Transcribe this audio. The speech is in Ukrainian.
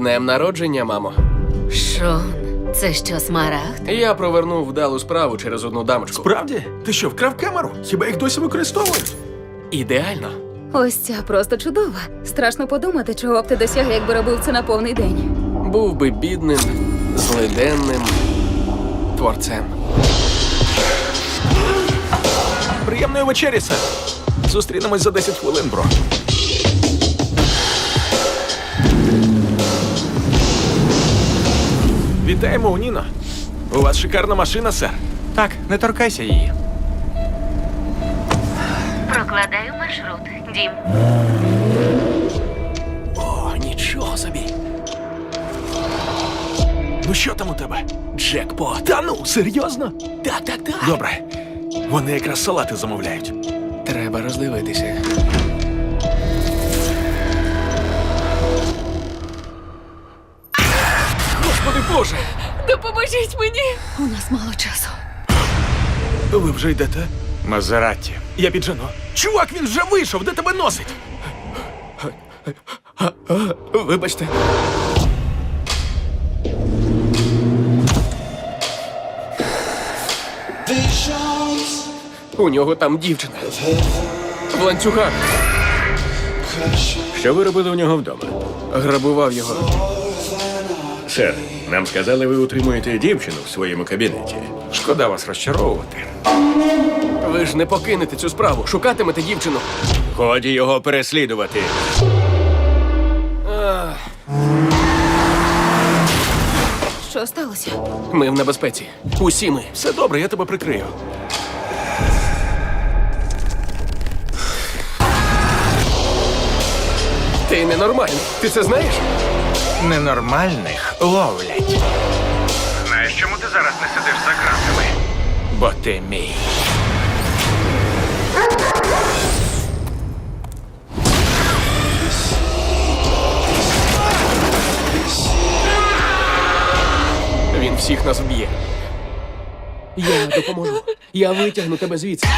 днем народження, мамо. Шон, це що, смарагд? Я провернув вдалу справу через одну дамочку. Справді? Ти що, вкрав камеру? Хіба їх досі використовують? Ідеально. Ось ця просто чудова. Страшно подумати, чого б ти досяг, якби робив це на повний день. Був би бідним, злиденним творцем. Приємної вечері, сер. Зустрінемось за 10 хвилин, бро. Вітаємо у Ніно. У вас шикарна машина, сер. Так, не торкайся її. Прокладаю маршрут. Дім. О, нічого собі. Ну що там у тебе? Джекпот. Та ну, серйозно? Так, так, так. Добре. Вони якраз салати замовляють. Треба роздивитися. Боже! Допоможіть мені! У нас мало часу. Ви вже йдете? Мазератті. Я піджену. Чувак, він вже вийшов, де тебе носить? Вибачте. У нього там дівчина. В ланцюгах. Що ви робили у нього вдома? Грабував його. Сер, нам сказали, ви утримуєте дівчину в своєму кабінеті. Шкода вас розчаровувати. Ви ж не покинете цю справу. Шукатимете дівчину. Годі його переслідувати. Що сталося? Ми в небезпеці. Усі ми. Все добре, я тебе прикрию. Ти ненормальний. Ти це знаєш? Ненормальних ловлять. Знаєш, чому ти зараз не сидиш за ґратами? Бо ти мій. Він всіх нас вб'є. Я допоможу. Я витягну тебе звідси.